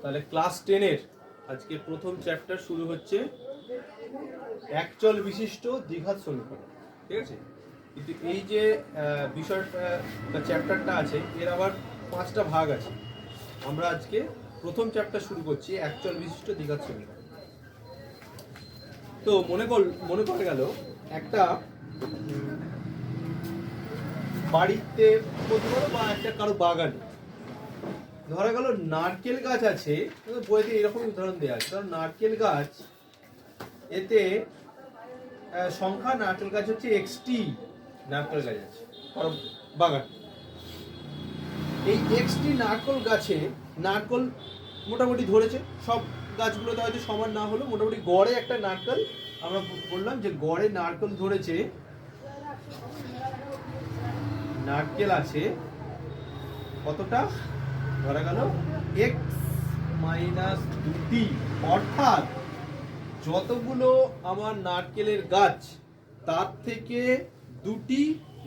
তাহলে ক্লাস টেনের আজকে প্রথম চ্যাপ্টার শুরু হচ্ছে একচল বিশিষ্ট দ্বিঘাত সমীকরণ, ঠিক আছে? কিন্তু এই যে বিষয়টা চ্যাপ্টারটা আছে, এর আবার পাঁচটা ভাগ আছে। আমরা আজকে প্রথম চ্যাপ্টার শুরু করছি, একচল বিশিষ্ট দ্বিঘাত সমীকরণ। তো মনে কর, মনে করে গেল, একটা বাড়িতে বা একটা কারও বাগানে ধরা গেল নারকেল গাছ আছে বইতে এরকম উদাহরণ দেওয়া আছে। কারণ নারকেল গাছ, এতে সংখ্যা নারকেল গাছ হচ্ছে এক্সটি নারকেল গাছ আছে বাগান। এই এক্সটি নারকেল গাছে নারকেল মোটামুটি ধরেছে, সব গাছগুলোতে হয়তো সমান না হলেও মোটামুটি গড়ে একটা নারকেল। আমরা বললাম যে গড়ে নারকেল ধরেছে, নারকেল আছে কতটা? ধরা গেল এক্স মাইনাস দুটি। অর্থাৎ যতগুলো আমার নারকেলের গাছ তার থেকে দুটি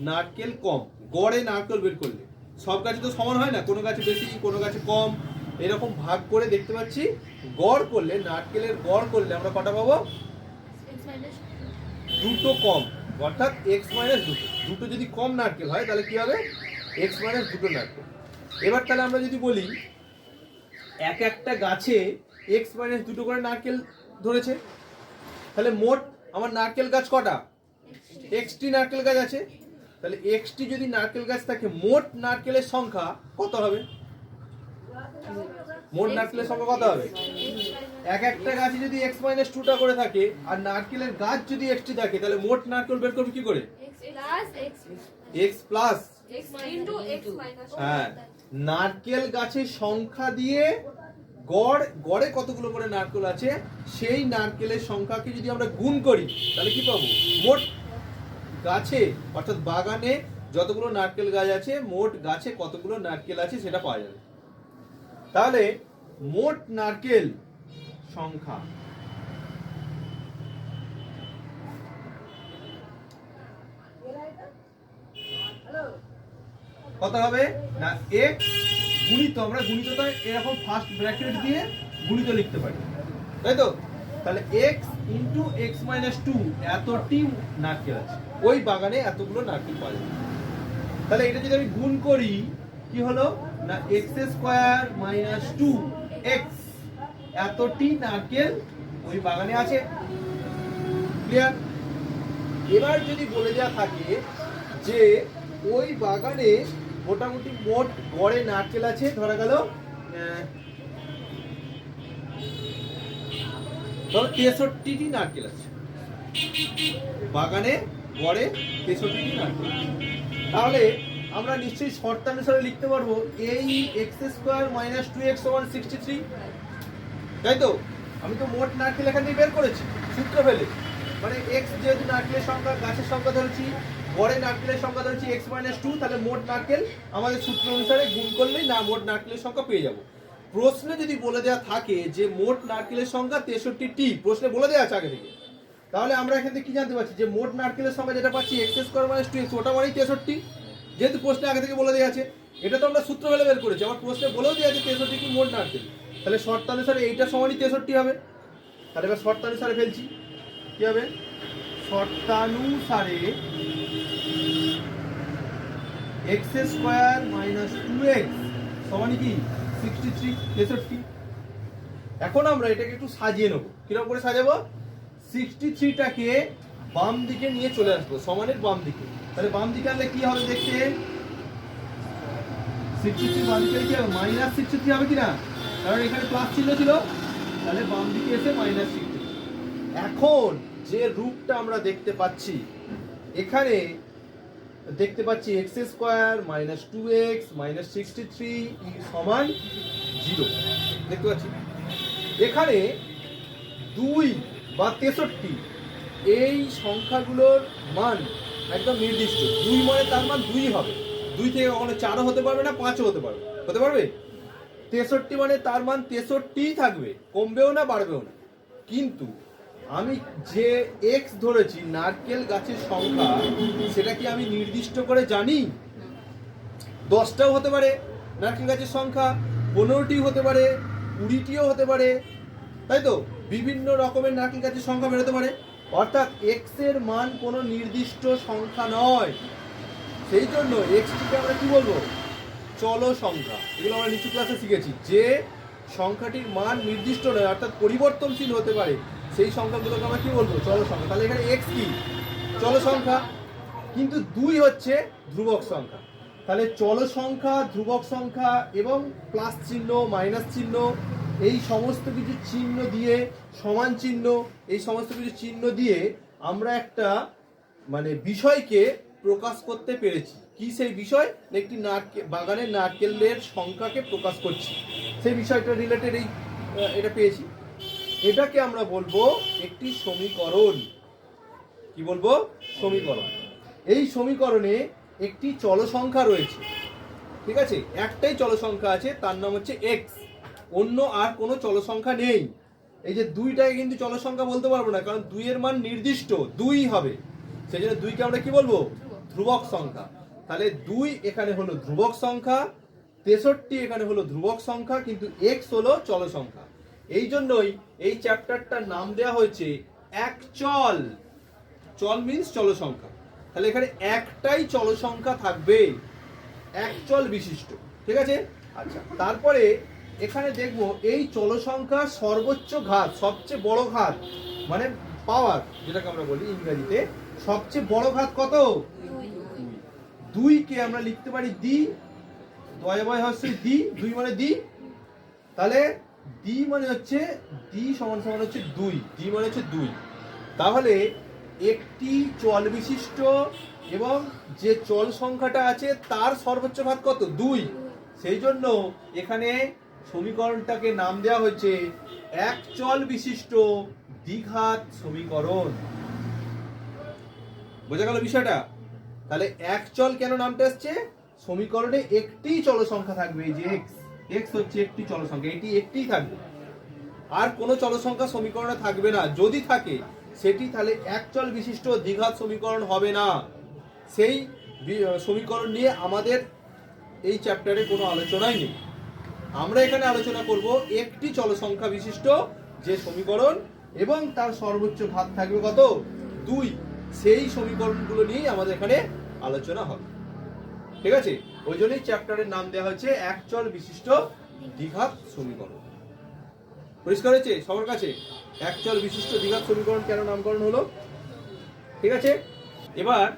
নারকেল কম। গড়ে নারকেল বের করলে। সব গাছে তো সমান হয় না কোনো গাছে বেশি কোনো গাছে কম। এরকম ভাগ করে দেখতে পাচ্ছি গড় করলে নারকেলের গড় করলে আমরা কটা পাবো? দুটো কম। অর্থাৎ এক্স মাইনাস দুটো। দুটো যদি কম নারকেল হয় তাহলে কি হবে? এক্স মাইনাস দুটো নারকেল। এবার তাহলে আমরা যদি বলি এক একটা গাছে এক্স মাইনাস দুটো করে নারকেল ধরেছে তাহলে মোট আমার নারকেল গাছ কটা? এক্সটি নারকেল গাছ আছে তাহলে এক্সটি যদি নারকেল গাছ থাকে মোট নারকেলের সংখ্যা কত হবে? মোট নারকেলের সংখ্যা কত হবে? এক একটা গাছে যদি এক্স মাইনাস টুটা করে থাকে আর নারকেলের গাছ যদি এক্সটি থাকে তাহলে মোট নারকেল বের করবে কি করে? এক্স প্লাস হ্যাঁ। নারকেল গাছের সংখ্যা দিয়ে গড়, গড়ে কতগুলো করে নারকেল আছে? সেই নারকেলের সংখ্যাকে যদি আমরা গুণ করি, তাহলে কি পাবো? মোট গাছে, অর্থাৎ বাগানে যতগুলো নারকেল গাছ আছে, মোট গাছে কতগুলো নারকেল আছে সেটা পাওয়া যাবে। তাহলে মোট নারকেল সংখ্যা কত হবে? না এক্স গুণিত আমরা গুণিতটা এরকম ফার্স্ট ব্র্যাকেট দিয়ে গুণিত লিখতে পারি। তাই তো? তাহলে x into x minus two এতটি নারকেল আছে। ওই বাগানে এতগুলো নারকেল পাওয়া যায়। তাহলে এটা যদি আমি গুণ করি, কি হলো? না x square minus two x এতটি নারকেল ওই বাগানে আছে। ক্লিয়ার এবার যদি বলে দেওয়া থাকে যে ওই বাগানে মোটামুটি মোট গড়ে নারকেল আছে, ধরা গেল ধরো তেষট্টিটি নারকেল আছে। বাগানে গড়ে তেষট্টিটি নারকেল। তাহলে আমরা নিশ্চয়ই শর্তানুসারে লিখতে পারব এই x square minus two x one sixty three তাই তো? আমি তো মোট নারকেল এখান থেকে বের করেছি, সূত্র ফেলে। মানে এক্স যেহেতু নারকেলের সংখ্যা, গাছের সংখ্যা ধরেছি গড়ে নারকেলের সংখ্যা ধরেছি এক্স মাইনাস টু তাহলে মোট নারকেল আমাদের সূত্র অনুসারে গুণ করলেই না, মোট নারকেলের সংখ্যা পেয়ে যাব। প্রশ্নে যদি বলে দেওয়া থাকে যে মোট নারকেলের সংখ্যা তেষট্টি টি, প্রশ্নে বলে দেওয়া আছে আগে থেকে। তাহলে আমরা এখান থেকে কি জানতে পারছি? যে মোট নারকেলের সংখ্যা যেটা পাচ্ছি x square minus two x ওটা মানেই তেষট্টি। যেহেতু প্রশ্নে আগে থেকে বলে দেওয়া আছে, এটা তো আমরা সূত্র ফেলে বের করেছি আমার প্রশ্নে বলেও দেওয়া আছে তেষট্টি কি মোট নারকেল। তাহলে শর্তানুসারে এইটা সমানই তেষট্টি হবে। তাহলে এবার শর্তানুসারে ফেলছি। কি হবে? শর্তানুসারে x square minus two x সমানই কি? সিক্সটি থ্রি, তেষট্টি। এখন আমরা এটাকে একটু সাজিয়ে নেব। কীরকম করে সাজাবো? সিক্সটি থ্রিটাকে বাম দিকে নিয়ে চলে আসব, সমানের বাম দিকে। তাহলে বাম দিকে আনলে কি হবে দেখতে? সিক্সটি থ্রি বাম দিকে কি হবে? মাইনাস সিক্সটি থ্রি হবে কিনা? কারণ এখানে প্লাস চিহ্ন ছিল। তাহলে বাম দিকে এসে মাইনাস সিক্সটি এখন যে রূপটা আমরা দেখতে পাচ্ছি, এখানে দেখতে পাচ্ছি x square minus two x minus sixty three সমান জিরো দেখতে পাচ্ছি? এখানে দুই বা তেষট্টি, এই সংখ্যাগুলোর মান একদম নির্দিষ্ট। দুই মানে তার মান দুই হবে। দুই থেকে কখনো চারও হতে পারবে না, পাঁচও হতে পারবে। হতে পারবে? তেষট্টি মানে তার মান তেষট্টিই থাকবে, কমবেও না, বাড়বেও না। কিন্তু আমি যে এক্স ধরেছি, নারকেল গাছের সংখ্যা, সেটা কি আমি নির্দিষ্ট করে জানি? দশটাও হতে পারে নারকেল গাছের সংখ্যা, পনেরোটি হতে পারে, কুড়িটিও হতে পারে, তাই তো? বিভিন্ন রকমের নারকেল গাছের সংখ্যা বেরোতে পারে। অর্থাৎ এক্সের মান কোনো নির্দিষ্ট সংখ্যা নয়। সেই জন্য এক্সটিকে আমরা কি বলব? চলো সংখ্যা। এগুলো আমরা নিচু ক্লাসে শিখেছি। যে সংখ্যাটির মান নির্দিষ্ট নয়, অর্থাৎ পরিবর্তনশীল হতে পারে। সেই সংখ্যাগুলোকে আমরা কি বলব? চলো সংখ্যা। তাহলে এখানে এক্স কি? চলো সংখ্যা। কিন্তু দুই হচ্ছে ধ্রুবক সংখ্যা। তাহলে চল সংখ্যা, ধ্রুবক সংখ্যা এবং প্লাস চিহ্ন মাইনাস চিহ্ন, এই সমস্ত কিছু চিহ্ন দিয়ে সমান চিহ্ন, এই সমস্ত কিছু চিহ্ন দিয়ে আমরা একটা মানে বিষয়কে প্রকাশ করতে পেরেছি। কি সেই বিষয়? একটি নারকেল, বাগানের নারকেলের সংখ্যাকে প্রকাশ করছি। সেই বিষয়টা রিলেটেড এই এটা পেয়েছি। এটাকে আমরা বলব একটি সমীকরণ। কি বলব? সমীকরণ। এই সমীকরণে একটি চল সংখ্যা রয়েছে। ঠিক আছে? একটাই চল সংখ্যা আছে তার নাম হচ্ছে এক্স অন্য আর কোনো চল সংখ্যা নেই। এই যে দুইটাকে কিন্তু চল সংখ্যা বলতে পারব না কারণ দুইয়ের মান নির্দিষ্ট দুই হবে। সেই জন্য দুইকে আমরা কি বলব? ধ্রুবক। সংখ্যা। তাহলে দুই এখানে হলো ধ্রুবক সংখ্যা তেষট্টি এখানে হলো ধ্রুবক সংখ্যা কিন্তু এক্স হলো চল সংখ্যা এই জন্যই এই চ্যাপ্টারটার নাম দেওয়া হয়েছে এক চল। চল মিন্স চল সংখ্যা তাহলে এখানে একটাই চল সংখ্যা থাকবে। এক চল বিশিষ্ট। ঠিক আছে? আচ্ছা। তারপরে এখানে দেখব এই চল সংখ্যার সর্বোচ্চ ঘাত সবচেয়ে বড় ঘাত মানে পাওয়ার যেটাকে আমরা বলি ইংরেজিতে সবচেয়ে বড় ঘাত কত? দুইকে আমরা লিখতে পারি দি দয় বয় হচ্ছে দি দুই মানে দি তাহলে দি মানে হচ্ছে দি সমান সমান হচ্ছে দুই। দি মানে হচ্ছে দুই। তাহলে একটি চল বিশিষ্ট এবং যে চল সংখ্যাটা আছে তার সর্বোচ্চ ঘাত কত? দুই। সেই জন্য এখানে সমীকরণটাকে নাম দেওয়া হয়েছে এক চল বিশিষ্ট দ্বিঘাত সমীকরণ। বোঝা গেল বিষয়টা? তাহলে এক চল কেন নামটা আসছে সমীকরণে একটি চল সংখ্যা থাকবে এই যে এক্স এক্স হচ্ছে একটি চল সংখ্যা এটি একটিই থাকবে। আর কোনো চল সংখ্যা সমীকরণে থাকবে না। যদি থাকে, সেটি তাহলে এক চল বিশিষ্ট দ্বিঘাত সমীকরণ হবে না। সেই সমীকরণ নিয়ে আমাদের এই চ্যাপ্টারে কোনো আলোচনাই নেই। আমরা এখানে আলোচনা করব একটি চল সংখ্যা বিশিষ্ট যে সমীকরণ এবং তার সর্বোচ্চ ঘাত থাকবে কত? দুই। সেই সমীকরণগুলো নিয়েই আমাদের এখানে আলোচনা হবে। ঠিক আছে? ওই জন্যই চ্যাপ্টারের নাম দেওয়া হয়েছে এক চল বিশিষ্ট দ্বিঘাত সমীকরণ। পরিষ্কার হয়েছে? সবার কাছে? এক চল বিশিষ্ট দ্বিঘাত সমীকরণ কেন নামকরণ হলো? ঠিক আছে? এবার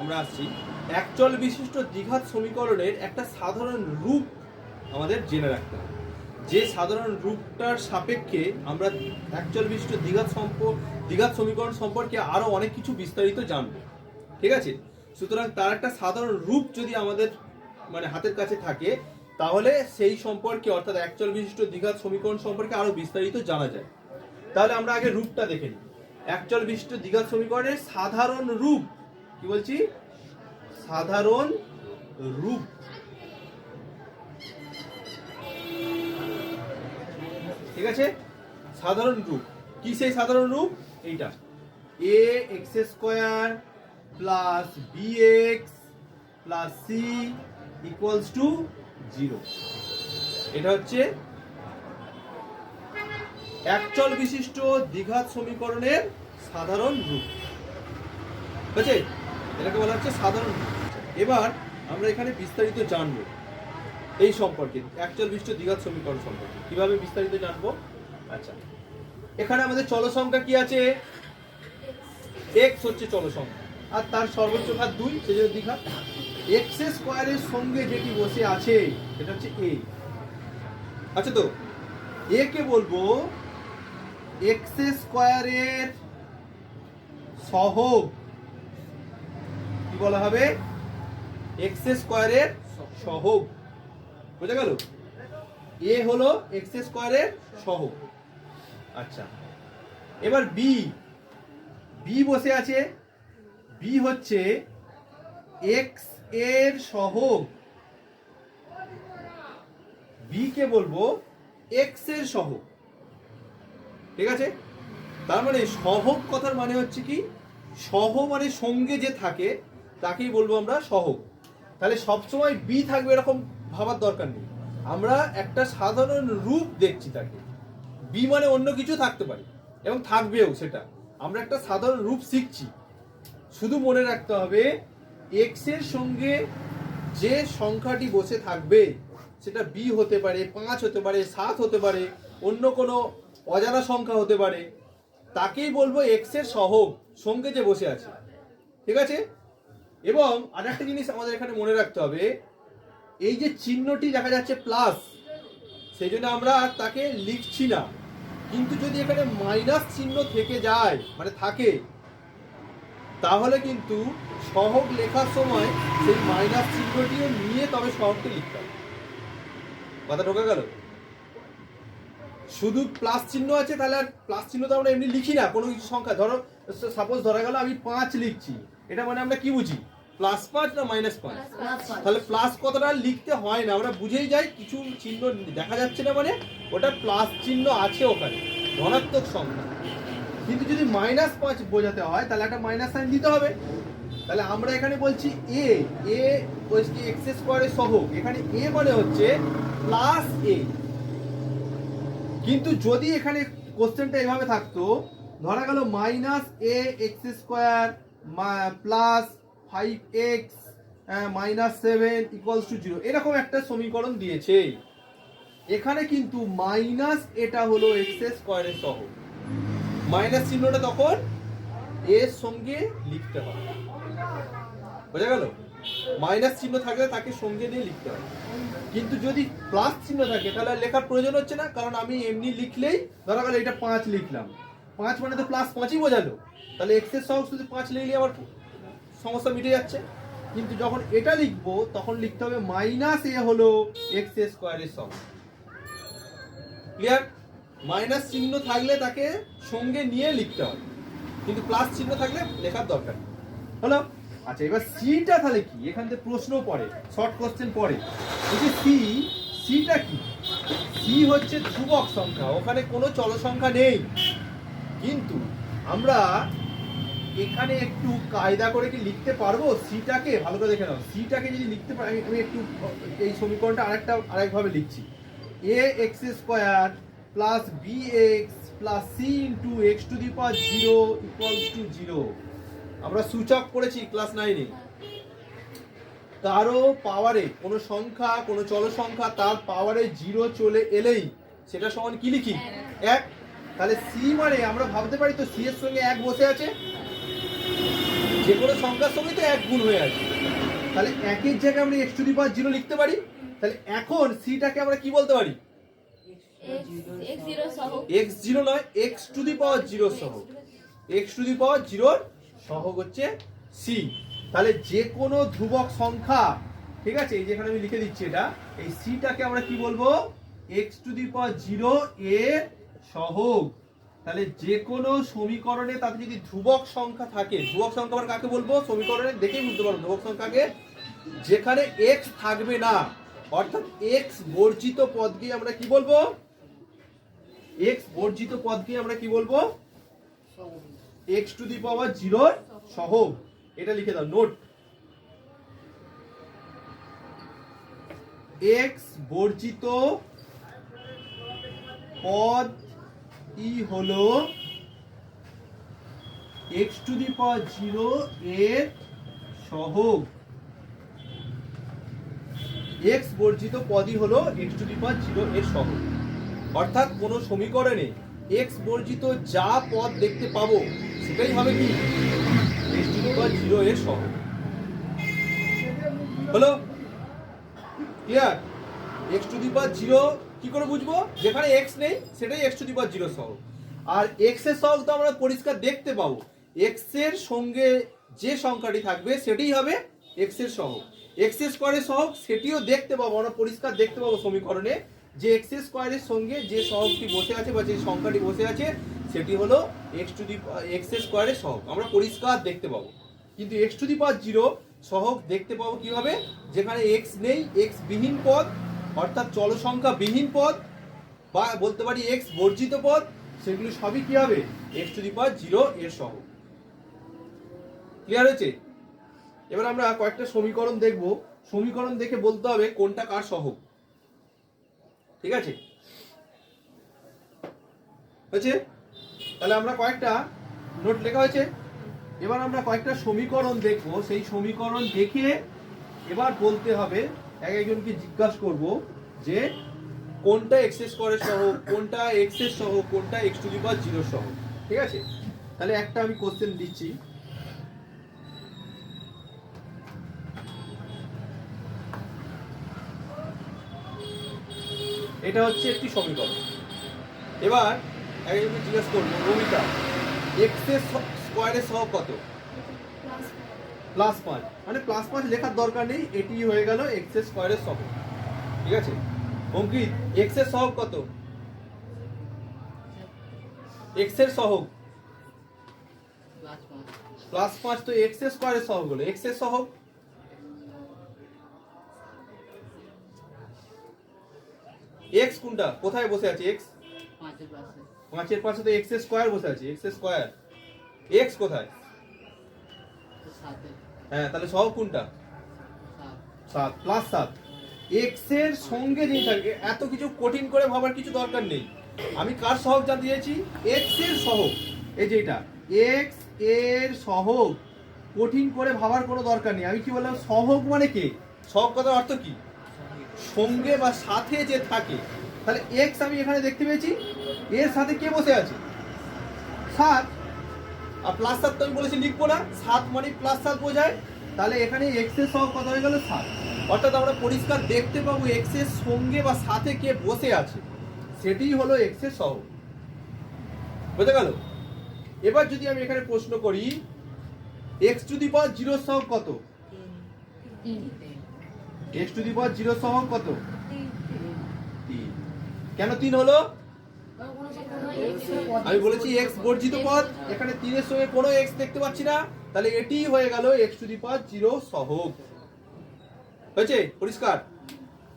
আমরা আসছি। একচল বিশিষ্ট দ্বিঘাত সমীকরণের একটা সাধারণ রূপ আমাদের জেনে রাখতে হবে। যে সাধারণ রূপটার সাপেক্ষে আমরা একচল বিশিষ্ট দ্বিঘাত সম্প, দ্বিঘাত সমীকরণ সম্পর্কে আরও অনেক কিছু বিস্তারিত জানব। ঠিক আছে? সুতরাং তার একটা সাধারণ রূপ যদি আমাদের মানে হাতের কাছে থাকে, তাহলে সেই সম্পর্কে, অর্থাৎ একচল বিশিষ্ট দ্বিঘাত সমীকরণ সম্পর্কে আরও বিস্তারিত জানা যায়। তাহলে আমরা আগে রূপটা দেখে নিই। একচল বিশিষ্ট দ্বিঘাত সমীকরণের সাধারণ রূপ, কি বলছি? সাধারণ রূপ। ঠিক আছে? সাধারণ রূপ। কি সেই সাধারণ রূপ? এইটা। A x square plus b x plus c equals to zero এটা হচ্ছে একচল বিশিষ্ট দ্বিঘাত সমীকরণের সাধারণ রূপ। বুঝছে? এটাকে বলা হচ্ছে সাধারণ এবার আমরা এখানে বিস্তারিত জানব এই সম্পর্কে, একচল বিশিষ্ট দ্বিঘাত সমীকরণ সম্পর্কে। কীভাবে বিস্তারিত জানব? আচ্ছা। এখানে আমাদের চল সংখ্যা কি আছে? এক্স হচ্ছে চল সংখ্যা আর তার সর্বোচ্চ ঘাত দুই সেজন্য দ্বিঘাত এক্স স্কোয়ারের সঙ্গে যেটি বসে আছে, সেটা হচ্ছে এ আচ্ছা তো এ কে বলব এক্স স্কোয়ারের সহগ, কি বলা হবে? এক্স স্কোয়ারের সহগ। বোঝা গেল? এ হলো এক্স স্কোয়ারের সহগ। আচ্ছা এবার বি বি বসে আছে বি হচ্ছে এক্সের সহগ। বি কে বলব এক্সের সহগ। ঠিক আছে? তার মানে সহগ কথার মানে হচ্ছে কি? সহ মানে সঙ্গে যে থাকে, তাকেই বলব আমরা সহগ। তাহলে সবসময় বি থাকবে এরকম ভাবার দরকার নেই। আমরা একটা সাধারণ রূপ দেখছি তাকে। বি মানে অন্য কিছু থাকতে পারে এবং থাকবেও সেটা। আমরা একটা সাধারণ রূপ শিখছি। শুধু মনে রাখতে হবে এক্সের সঙ্গে যে সংখ্যাটি বসে থাকবে, সেটা বি হতে পারে, পাঁচ হতে পারে, সাত হতে পারে, অন্য কোনো অজানা সংখ্যা হতে পারে, তাকেই বলব এক্সের সহগ, সঙ্গে যে বসে আছে। ঠিক আছে? এবং আরেকটা জিনিস আমাদের এখানে মনে রাখতে হবে, এই যে চিহ্নটি দেখা যাচ্ছে প্লাস সেই জন্য আমরা তাকে লিখছি না। কিন্তু যদি এখানে মাইনাস চিহ্ন থেকে যায় মানে থাকে তাহলে কিন্তু সহগ লেখার সময় সেই মাইনাস চিহ্নটিও নিয়ে তবে সহগটি লিখতে হবে। কথা ঢোকা গেল? শুধু প্লাস চিহ্ন আছে তাহলে আর প্লাস চিহ্ন তো আমরা এমনি লিখি না কোনো কিছু সংখ্যা। ধরো সাপোজ ধরা গেল আমি পাঁচ লিখছি এটা মানে আমরা কি বুঝি? প্লাস পাঁচ না মাইনাস পাঁচ? তাহলে প্লাস কতটা লিখতে হয় না আমরা বুঝেই যাই কিছু চিহ্ন দেখা যাচ্ছে না মানে ওটা প্লাস চিহ্ন আছে ওখানে ধনাত্মক সংখ্যা। কিন্তু যদি মাইনাস পাঁচ বোঝাতে হয়, তাহলে একটা মাইনাস সাইন দিতে হবে। তাহলে আমরা এখানে বলছি এ এ এক্স স্কোয়ারের সহগ। এখানে এ মানে হচ্ছে প্লাস এ কিন্তু যদি এখানে কোশ্চেনটা এভাবে থাকতো, ধরা গেল minus a x square plus five x minus seven equals to zero এরকম একটা সমীকরণ দিয়েছে। এখানে কিন্তু মাইনাস এটা হলো এক্স স্কোয়ারের সহ মাইনাস চিহ্নটা তখন এর সঙ্গে লিখতে হবে। বোঝা গেল? মাইনাস চিহ্ন থাকলে তাকে সঙ্গে নিয়ে লিখতে হবে। কিন্তু যদি প্লাস চিহ্ন থাকে, তাহলে লেখার প্রয়োজন হচ্ছে না, কারণ আমি এমনি লিখলেই, ধরা গেল এটা পাঁচ লিখলাম। পাঁচ মানে তো প্লাস পাঁচই বোঝালো। তাহলে এক্সের সহগ শুধু পাঁচ লিখলে আবার সমস্যা মিটে যাচ্ছে। কিন্তু যখন এটা লিখব, তখন লিখতে হবে মাইনাস এ হলো এক্স স্কোয়ারের সহগ। ক্লিয়ার মাইনাস চিহ্ন থাকলে তাকে সঙ্গে নিয়ে লিখতে হবে। কিন্তু প্লাস চিহ্ন থাকলে লেখার দরকার। হলো? আচ্ছা এবার সিটা তাহলে কি? এখান থেকে প্রশ্ন পড়ে শর্ট কোশ্চেন পড়ে। এই যে সি সিটা কি? সি হচ্ছে ধ্রুবক সংখ্যা, ওখানে কোনো চল সংখ্যা নেই। কিন্তু আমরা এখানে একটু কায়দা করে কি লিখতে পারব? সিটাকে ভালো করে দেখে নাও। সিটাকে যদি লিখতে পারি, আমি একটু এই সমীকরণটা আরেকটা, আরেকভাবে লিখছি। A x square plus b x plus c into x to the power zero equals to zero আমরা সূচক পড়েছি ক্লাস নাইনে কারও পাওয়ারে কোনো সংখ্যা, কোনো চল সংখ্যা তার পাওয়ারে জিরো চলে এলেই সেটা সমান কি লিখি? এক। তাহলে সি মানে আমরা ভাবতে পারি তো সি এর সঙ্গে এক বসে আছে। যে কোনো সংখ্যার সঙ্গে তো এক গুণ হয়ে আছে। তাহলে একের জায়গায় আমরা x to the power zero লিখতে পারি। তাহলে এখন সিটাকে আমরা কি বলতে পারি? এক্স জিরো নয় x to the power zero সহ। এক্স টু দি পাওয়ার জিরোর সহগ হচ্ছে সি তাহলে যে কোনো ধ্রুবক সংখ্যা, ঠিক আছে, এই যেখানে আমি লিখে দিচ্ছি এটা, এই সিটাকে আমরা কি বলব? X to the power zero এর সহগ। তাহলে যে কোনো সমীকরণে তাতে যদি ধ্রুবক সংখ্যা থাকে, ধ্রুবক সংখ্যা আমরা কাকে বলব? সমীকরণে, দেখেই বুঝতে পারব ধ্রুবক সংখ্যাকে। যেখানে এক্স থাকবে না, অর্থাৎ এক্স বর্জিত পদকে আমরা কি বলব? এক্স বর্জিত পদকে আমরা কি বলব? এক্স টু দি পাওয়ার জিরোর সহগ। এটা লিখে দাও নোট এক্স বর্জিত পদ ই হলো x to the power zero এর সহগ। এক্স বর্জিত পদই হলো x to the power zero এর সহগ। অর্থাৎ কোনো সমীকরণে এক্স বর্জিত যা পদ দেখতে পাবো, সেটাই হবে কি? এক্স জিরো এর সহগ হলো? Clear x to the power zero কি করে বুঝব? যেখানে এক্স নেই, সেটাই x to the power zero সহগ। আর এক্সের সহগ তো আমরা পরিষ্কার দেখতে পাবো। এক্সের সঙ্গে যে সংখ্যাটি থাকবে, সেটাই হবে এক্সের সহগ। এক্সের স্কোয়ারের সহগ, সেটিও দেখতে পাবো, আমরা পরিষ্কার দেখতে পাবো সমীকরণে। যে এক্স স্কোয়ারের সঙ্গে যে সহগটি বসে আছে বা যে সংখ্যাটি বসে আছে, সেটি হলো এক্স টু দি এক্স স্কোয়ারের সহগ। আমরা পরিষ্কার দেখতে পাবো। কিন্তু x to the power zero সহগ দেখতে পাবো কীভাবে? যেখানে এক্স নেই এক্স বিহীন পদ, অর্থাৎ চল সংখ্যা বিহীন পদ, বা বলতে পারি এক্স বর্জিত পদ, সেগুলি সবই কি হবে x to the power zero এর সহগ। ক্লিয়ার হয়েছে? এবার আমরা কয়েকটা সমীকরণ দেখব। সমীকরণ দেখে বলতে হবে কোনটা কার সহগ। ঠিক আছে? হয়েছে? তাহলে আমরা কয়েকটা নোট লেখা হয়েছে। এবার আমরা কয়েকটা সমীকরণ দেখব। সেই সমীকরণ দেখে এবার বলতে হবে, এক একজনকে জিজ্ঞাসা করব যে কোনটা এক্সেস করে সহ কোনটা এক্সেস সহ কোনটা x to the power zero সহ ঠিক আছে? তাহলে একটা আমি কোশ্চেন দিচ্ছি। এটা হচ্ছে একটি সমীকরণ। এবার একজনকে জিজ্ঞেস করব এক্সের স্কোয়ারের সহ কত? প্লাস পাঁচ মানে প্লাস পাঁচ লেখার দরকার নেই এটি হয়ে গেল এক্সের স্কোয়ারের সহ ঠিক আছে? অঙ্কিত এক্সের সহগ কত? এক্সের সহগ। প্লাস পাঁচ তো এক্সের স্কোয়ারের সহগ হলো। এক্সের সহগ? এক্স কোনটা? কোথায় বসে আছে এক্স পাঁচের পাশে। তো এক্স স্কোয়ার বসে আছে এক্স স্কোয়ার এক্স কোথায়? হ্যাঁ তাহলে সহগ কোনটা? সাত। প্লাস সাত। এক্সের সঙ্গে যিনি থাকে এত কিছু কঠিন করে ভাবার কিছু দরকার নেই। আমি কার সহগ জানতে চাইছি? এক্সের সহগ। এই যে এটা। এক্সের সহগ। কঠিন করে ভাবার কোনো দরকার নেই। আমি কি বললাম সহগ মানে কে? সহগ কথার অর্থ কি? সঙ্গে বা সাথে যে থাকে তাহলে এক্স আমি এখানে দেখতে পেয়েছি এর সাথে কে বসে আছে? সাত আর প্লাস সাত তো আমি বলেছি লিখব না সাত মানে প্লাস সাত বোঝায় তাহলে এখানে এক্সের সহ কত হয়ে গেল সাত। অর্থাৎ আমরা পরিষ্কার দেখতে পাবো এক্সের সঙ্গে বা সাথে কে বসে আছে সেটিই হলো এক্সের সহ। বুঝতে গেল? এবার যদি আমি এখানে প্রশ্ন করি x to the power zero সহ কত? X to the power zero সহ কত? তিন। কেন তিন হলো? আমি বলেছি এক্স বর্জিত পদ এখানে তিনের সঙ্গে কোনো এক্স দেখতে পাচ্ছি না তাহলে এটি হয়ে গেল x to the power zero সহগ। হয়েছে? পরিষ্কার?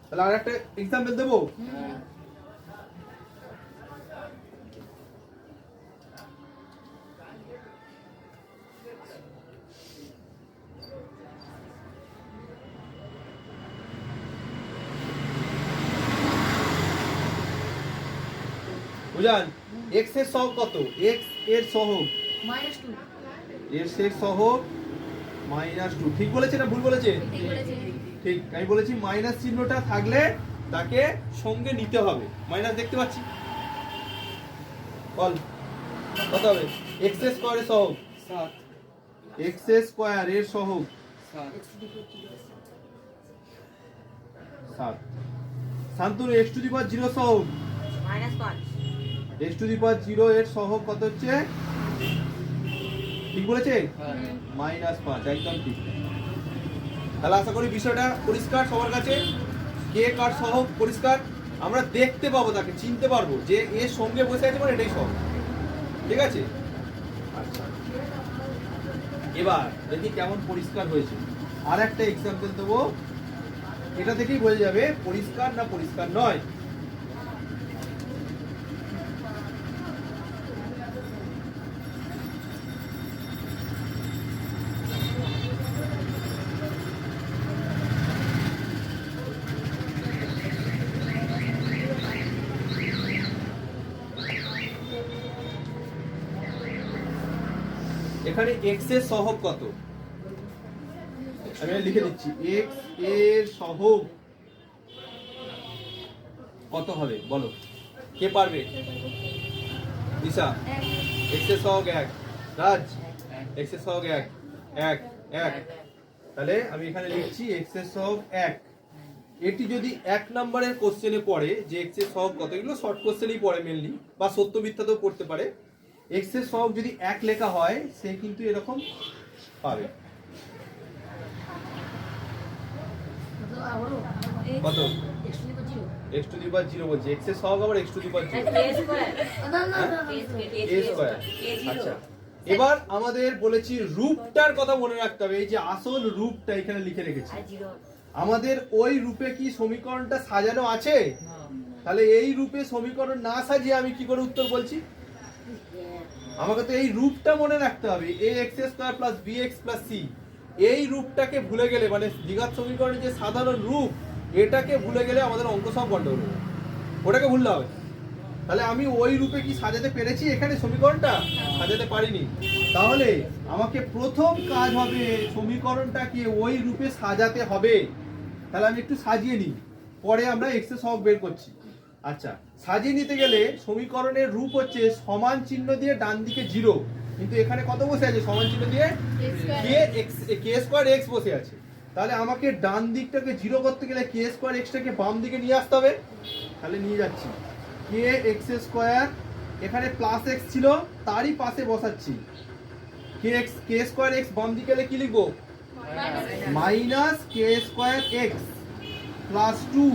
তাহলে আর একটা এক্সাম্পল দেবো বুঝান এক্সের সহগ কত? এক্সের সহগ? মাইনাস টু এক্সের সহগ মাইনাস টু ঠিক বলেছে না ভুল বলেছে? ঠিক বলেছে। ঠিক আমি বলেছি মাইনাস চিহ্নটা থাকলে তাকে সঙ্গে নিতে হবে। মাইনাস দেখতে পাচ্ছি? বল কত হবে? এক্সের স্কোয়ারের সহগ। সাত। এক্সের স্কোয়ার এর সহগ। সাত। সাত। Shantanu x to the power zero সহগ। মাইনাস পাঁচ x to the power zero এর সহগ কত হচ্ছে? ঠিক বলেছে হ্যাঁ। মাইনাস পাঁচ একদম ঠিক। তাহলে আশা করি বিষয়টা পরিষ্কার সবার কাছে। কে কার সহগ পরিষ্কার? আমরা দেখতে পাবো তাকে চিনতে পারব যে এর সঙ্গে বসে আছে মানে এটাই সহগ। ঠিক আছে? আচ্ছা। এবার দেখি কেমন পরিষ্কার হয়েছে। আর একটা এক্সাম্পল দেবো। এটা থেকেই বোঝা যাবে পরিষ্কার না পরিষ্কার নয়। এখানে এক্সের সহগ কত? আমি লিখে দিচ্ছি এক্সের সহগ কত হবে? বলো। কে পারবে? দিশা। এক্সের সহগ এক। রাজ। এক্সের সহগ এক। এক এক। তাহলে আমি এখানে লিখছি এক্সের সহগ এক। এটি যদি এক নম্বরের কোশ্চেনে পড়ে যে এক্সের সহগ কত? এগুলো শর্ট কোশ্চেনেই পড়ে মেনলি বা সত্য মিথ্যাতেও পড়তে পারে। এক্সের সহগ যদি এক লেখা হয় সে কিন্তু এরকম পাবে। কত? X to the power zero বলছে। এক্সের সহগ আবার x to the power zero আচ্ছা। এবার আমাদের বলেছি রূপটার কথা মনে রাখতে হবে। এই যে আসল রূপটা এখানে লিখে রেখেছি। আমাদের ওই রূপে কি সমীকরণটা সাজানো আছে? তাহলে এই রূপে সমীকরণ না সাজিয়ে আমি কি করে উত্তর বলছি? আমাকে তো এই রূপটা মনে রাখতে হবে a x square plus b x plus c এই রূপটাকে ভুলে গেলে মানে দ্বিঘাত সমীকরণের যে সাধারণ রূপ, এটাকে ভুলে গেলে আমাদের অঙ্ক সব গন্ডগোল হয়ে। ওটাকে ভুললে হবে। তাহলে আমি ওই রূপে কি সাজাতে পেরেছি এখানে সমীকরণটা? সাজাতে পারিনি। তাহলে আমাকে প্রথম কাজ হবে সমীকরণটাকে ওই রূপে সাজাতে হবে। তাহলে আমি একটু সাজিয়ে নিই। পরে আমরা এক্সেস সব বের করছি। আচ্ছা সাজিয়ে নিতে গেলে সমীকরণের রূপ হচ্ছে সমান চিহ্ন দিয়ে ডান দিকে জিরো। কিন্তু এখানে কত বসে আছে সমান চিহ্ন দিয়ে? K x k square x বসে আছে। তাহলে আমাকে ডান দিকটাকে জিরো করতে গেলে কে স্কোয়ার এক্সটাকে বাম দিকে নিয়ে আসতে হবে। তাহলে নিয়ে যাচ্ছি। কে এক্স স্কোয়ার এখানে প্লাস এক্স ছিল তারই পাশে বসাচ্ছি। K x k square x বাম দিকে এলে কি লিখব? Minus k square x plus two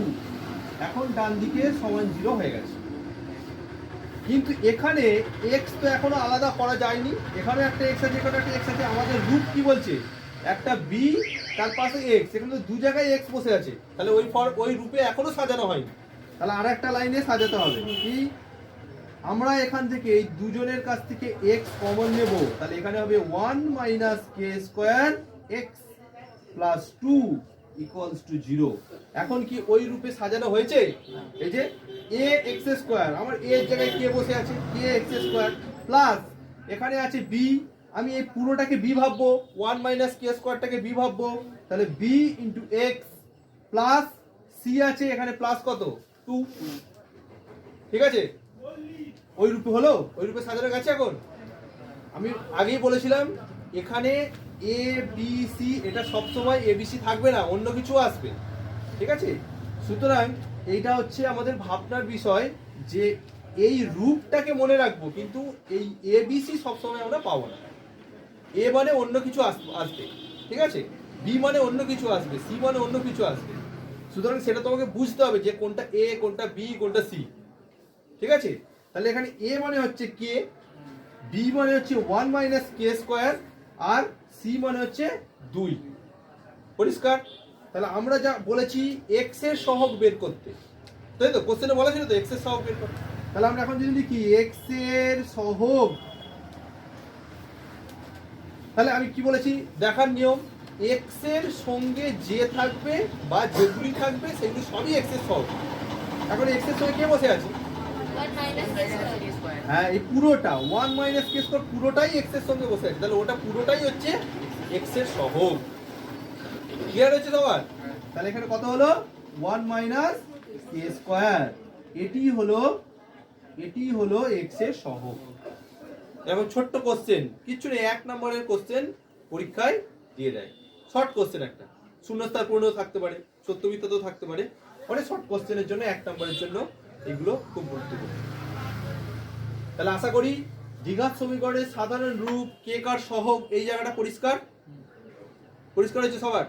এখন ডান দিকে সমান জিরো হয়ে গেছে। কিন্তু এখানে এক্স তো এখনও আলাদা করা যায়নি। এখানে একটা এক্স আছে, এখানে একটা এক্স আছে। আমাদের রুট কি বলছে? একটা বি তার পাশে এক্স এখানে দু জায়গায় এক্স বসে আছে। তাহলে ওই ফর ওই রূপে এখনও সাজানো হয়নি। তাহলে আর একটা লাইনে সাজাতে হবে কি? আমরা এখান থেকে এই দুজনের কাছ থেকে এক্স কমন নেব। তাহলে এখানে হবে one minus k square x plus two equals to zero এখন কি ওই রূপে সাজানো হয়েছে? এই যে এ এক্স স্কোয়ার আমার এ এর জায়গায় কে বসে আছে? কে এক্স স্কোয়ার প্লাস এখানে আছে বি আমি এই পুরোটাকে বি ভাববো ওয়ান মাইনাস কে স্কোয়ারটাকে বি ভাববো। তাহলে b into x plus c আছে, এখানে প্লাস কত? টু ঠিক আছে? ওই রূপে হলো? ওই রূপে সাজানো গেছে এখন? আমি আগেই বলেছিলাম এখানে এ বি সি এটা সবসময় এ বি সি থাকবে না, অন্য কিছু আসবে। ঠিক আছে? সুতরাং এইটা হচ্ছে আমাদের ভাবনার বিষয় যে এই রূপটাকে মনে রাখব, কিন্তু এই এ বি সি সবসময় আমরা পাবো না। এ মানে অন্য কিছু আস- আসবে। ঠিক আছে? বি মানে অন্য কিছু আসবে সি মানে অন্য কিছু আসবে। সুতরাং সেটা তোমাকে বুঝতে হবে যে কোনটা এ কোনটা বি কোনটা সি ঠিক আছে? তাহলে এখানে এ মানে হচ্ছে কে বি মানে হচ্ছে ওয়ান মাইনাস কে স্কোয়ার আর সি মানে হচ্ছে দুই। পরিষ্কার? তাহলে আমরা যা বলেছি এক্সের সহগ বের করতে। তাই তো? কোশ্চেনে বলা ছিল তো এক্সের সহগ বের করতে। তাহলে আমরা এখন যদি লিখি এক্সের সহগ তাহলে আমি কি বলেছি? দেখার নিয়ম এক্সের সঙ্গে যে থাকবে বা যেগুলি থাকবে, সেগুলি সবই এক্সের সহগ। এখন এক্সের সঙ্গে কে বসে আছে? হ্যাঁ এই পুরোটা ওয়ান মাইনাস কে স্কোয়ার পুরোটাই এক্সের সঙ্গে বসে তাহলে ওটা পুরোটাই হচ্ছে এক্সের সহগ। ক্লিয়ার হচ্ছে সবার? তাহলে এখানে কত হলো? ওয়ান মাইনাস কে স্কোয়ার এটি হলো এটি হলো এক্সের সহগ। এখন ছোট্ট কোশ্চেন কিচ্ছু নেই, এক নম্বরের কোশ্চেন পরীক্ষায় দিয়ে দেয়। শর্ট কোশ্চেন একটা। শূন্যস্থান পূর্ণ থাকতে পারে সত্য থাকতে পারে। অনেক শর্ট কোশ্চেনের জন্য এক নম্বরের জন্য এগুলো খুব গুরুত্বপূর্ণ। তাহলে আশা করি দীঘার সমীকরণের সাধারণ রূপ, কে কার সহগ, এই জায়গাটা পরিষ্কার? পরিষ্কার হয়েছে সবার?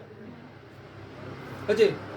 আছে